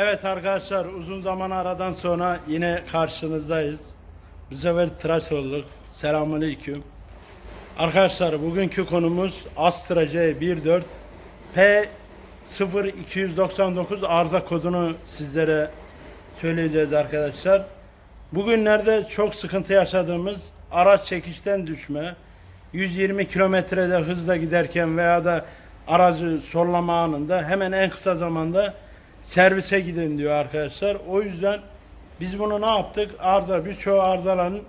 Evet arkadaşlar uzun zaman aradan sonra yine karşınızdayız. Bu sefer tıraş olduk. Selamünaleyküm. Arkadaşlar bugünkü konumuz Astra C14 P 0299 arıza kodunu sizlere söyleyeceğiz arkadaşlar. Bugünlerde çok sıkıntı yaşadığımız araç çekişten düşme, 120 kilometrede hızla giderken veya da aracı sollama anında hemen en kısa zamanda servise gidin diyor arkadaşlar. O yüzden biz bunu ne yaptık? Arıza birçoğu arızaların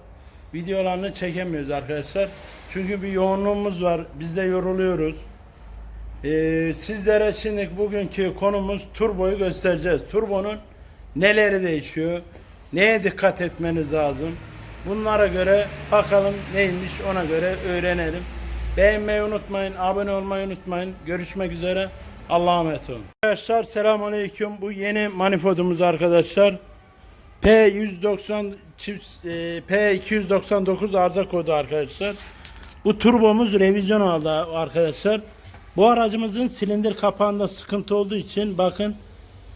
videolarını çekemiyoruz arkadaşlar. Çünkü bir yoğunluğumuz var. Biz de yoruluyoruz. Ee, sizlere şimdi bugünkü konumuz turboyu göstereceğiz. Turbonun neleri değişiyor? Neye dikkat etmeniz lazım? Bunlara göre bakalım neymiş ona göre öğrenelim. Beğenmeyi unutmayın, abone olmayı unutmayın. Görüşmek üzere. Allah'a emanet olun. Arkadaşlar selamünaleyküm. Bu yeni manifoldumuz arkadaşlar. P190 çift e, P299 arıza kodu arkadaşlar. Bu turbomuz revizyon aldı arkadaşlar. Bu aracımızın silindir kapağında sıkıntı olduğu için bakın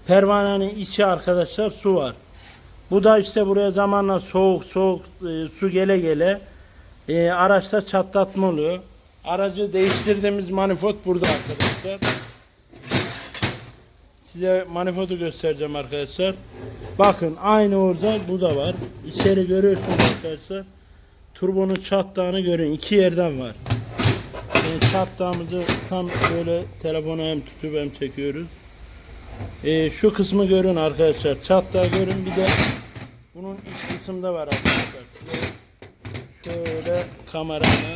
pervanenin içi arkadaşlar su var. Bu da işte buraya zamanla soğuk soğuk e, su gele gele e, araçta çatlatma oluyor. Aracı değiştirdiğimiz manifold burada arkadaşlar. Size manifoldu göstereceğim arkadaşlar. Bakın aynı orada bu da var. İçeri görüyorsunuz arkadaşlar. Turbonun çatlağını görün. İki yerden var. Yani çatlağımızı tam böyle telefonu hem tutup hem çekiyoruz. Ee, şu kısmı görün arkadaşlar. Çatlağı görün. Bir de bunun iç kısımda var arkadaşlar. Şöyle kamerayla.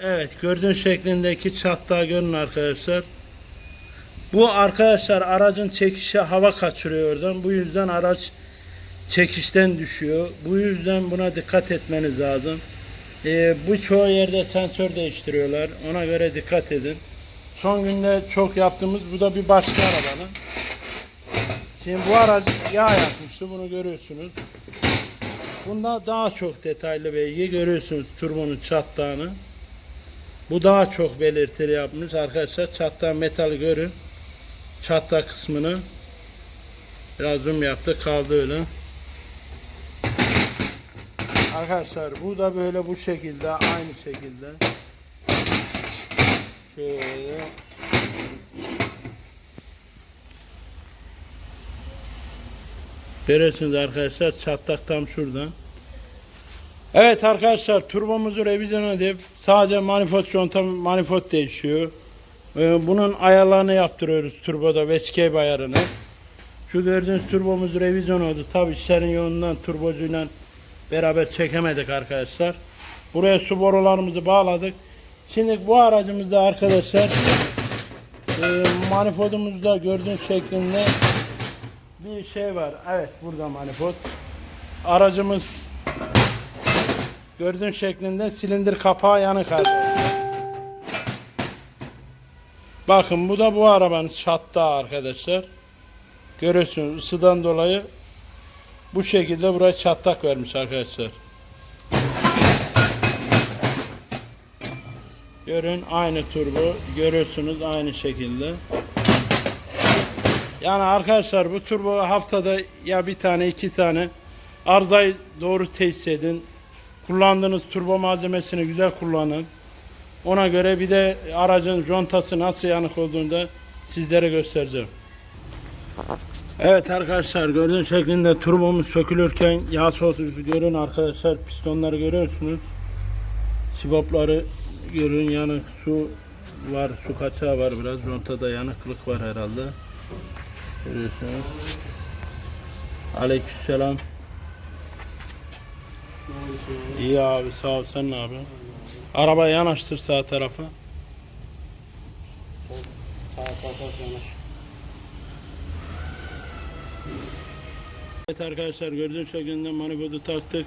Evet gördüğün şeklindeki çatlağı görün arkadaşlar. Bu arkadaşlar aracın çekişi hava kaçırıyor oradan. Bu yüzden araç çekişten düşüyor. Bu yüzden buna dikkat etmeniz lazım. Ee, bu çoğu yerde sensör değiştiriyorlar. Ona göre dikkat edin. Son günde çok yaptığımız bu da bir başka arabanın. Şimdi bu araç yağ yakmıştı. Bunu görüyorsunuz. Bunda daha çok detaylı bilgi görüyorsunuz turbonun çatlağını. Bu daha çok belirtili yapmış. Arkadaşlar çatlağın metali görün. Çatlak kısmını biraz zoom yaptı kaldı öyle. Arkadaşlar bu da böyle bu şekilde aynı şekilde. Şöyle. Görüyorsunuz arkadaşlar çatlak tam şurada. Evet arkadaşlar turbomuzu revizyon edip sadece manifold conta manifold değişiyor. Ee, Bunun ayarlarını yaptırıyoruz turboda Vescape ayarını. Şu gördüğünüz turbomuz revizyon oldu. Tabi işlerin yoğunluğundan turbocuyla beraber çekemedik arkadaşlar. Buraya su borularımızı bağladık. Şimdi bu aracımızda arkadaşlar e, manifoldumuzda gördüğünüz şeklinde bir şey var. Evet burada manifold. Aracımız gördüğün şeklinde silindir kapağı yanık arkadaşlar. Bakın bu da bu arabanın çatlağı arkadaşlar. Görüyorsunuz ısıdan dolayı bu şekilde buraya çatlak vermiş arkadaşlar. Görün aynı turbo görüyorsunuz aynı şekilde. Yani arkadaşlar bu turbo haftada ya bir tane iki tane arızayı doğru tesis edin. Kullandığınız turbo malzemesini güzel kullanın. Ona göre bir de aracın contası nasıl yanık olduğunu da sizlere göstereceğim. Evet arkadaşlar gördüğünüz şeklinde turbomuz sökülürken yağ soğutucusu görün arkadaşlar pistonları görüyorsunuz. Sibopları görün yanık su var su kaçağı var biraz contada yanıklık var herhalde. Görüyorsunuz. Aleykümselam. İyi abi sağ ol sen ne yapıyorsun? Arabayı yanaştır sağ tarafa. Evet arkadaşlar gördüğünüz şekilde manifoldu taktık.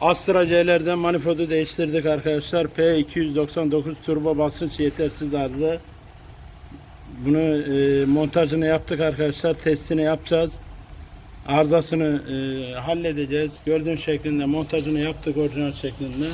Astra C'lerden manifoldu değiştirdik arkadaşlar. P299 turbo basınç yetersiz arıza. Bunu e, montajını yaptık arkadaşlar. Testini yapacağız. Arızasını e, halledeceğiz. Gördüğünüz şeklinde montajını yaptık orijinal şeklinde.